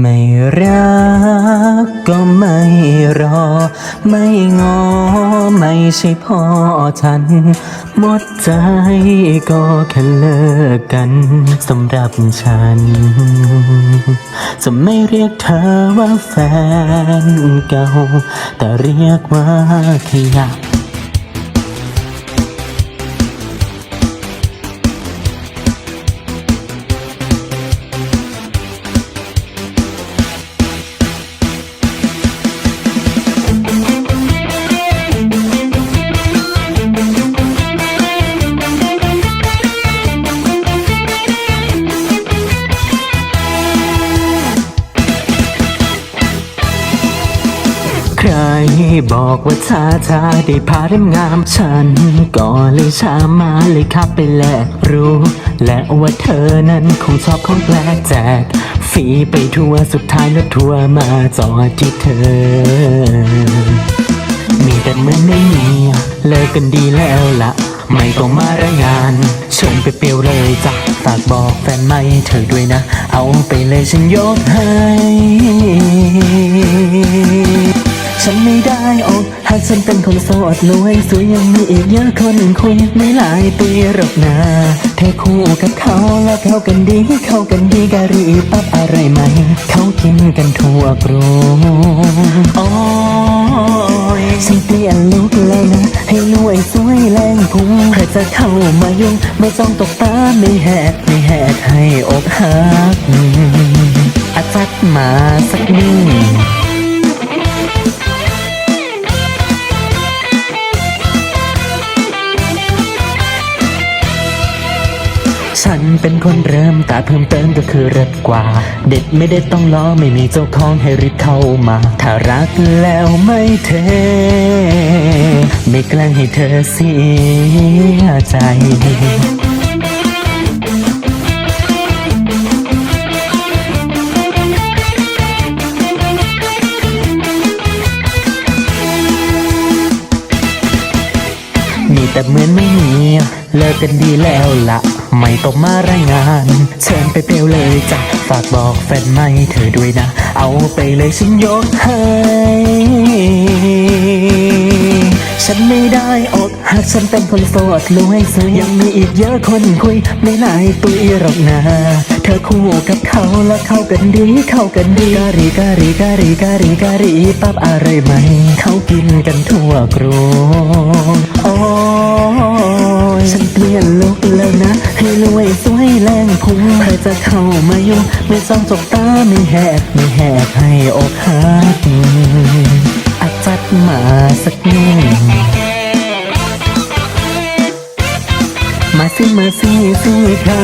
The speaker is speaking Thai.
ไม่รักก็ไม่รอ ไม่งอไม่ใช่พ่อฉัน หมดใจก็แค่เลิกกันสำหรับฉัน จะไม่เรียกเธอว่าแฟนเก่า แต่เรียกว่าขยะ ครบอกว่าชาชาได้พาเล่มงามฉัน ก็เลยชามาเลยขับไปแลกรู้ และว่าเธอนั้นคงชอบของแปลกแจกฟรีไปทั่วสุดท้ายรถทัวร์มาจอดที่เธอมีแต่เหมือนไม่มีเลิกกันดีแล้วละไม่ต้องมารายงานชิญไปเปรียวเลยจ้ะฝากบอกแฟนไม่เธอด้วยนะ เอาไปเลยฉันยกให้ ฉันเป็นคนโสดรวยสวยยังมีอีกเยอะคนคุยไม่หลายปีหรอกนะเธอคู่กับเขาแล้วเข้ากันดี เข้ากันดีการีปั๊บอะไรไหม เขากินกันทั่วกรุงโอ้ยฉันเปลี่ยนลุกเลยนะ ให้รวยสวยแรงพุงใครจะเข้ามายุ่ง ไม่ต้องตกตาไม่แหกไม่แหกให้อกหักอาจัดมาสักนิด ฉันเป็นคนเริ่มแต่เพิ่มเติมก็คือเร็ดกว่า เด็ดไม่ได้ต้องล้อไม่มีเจ้าของให้รีบเข้ามา ถ้ารักแล้วไม่เท ไม่แกล้งให้เธอเสียใจ แต่เหมือนไม่มีเลิกกันดีแล้วละไม่ต้องมารายงาน เชิญไปเปลวเลยจ้ะฝากบอกแฟนไม่เธอด้วยนะ เอาไปเลยฉันยกให้ฉันไม่ได้อกหาก ฉันเป็นคนโสดรวยสวยยังมีอีกเยอะคนคุยไม่หลายตุยหรอกนะเธอคู่กับเขาแล้วเข้ากันดีเข้ากันดีการีการีการีการีการีปั๊บอะไรไหมเขากินกันทั่วกรุงโอ้ยฉันเปลี่ยนลุกแล้วนะ ให้รวยสวยแรงพุงใครจะเข้ามายุ่งไม่ต้องจกตาไม่แหกไม่แหกให้อกหักอาจัดมาสักนิด สิมาสิสิค่ะ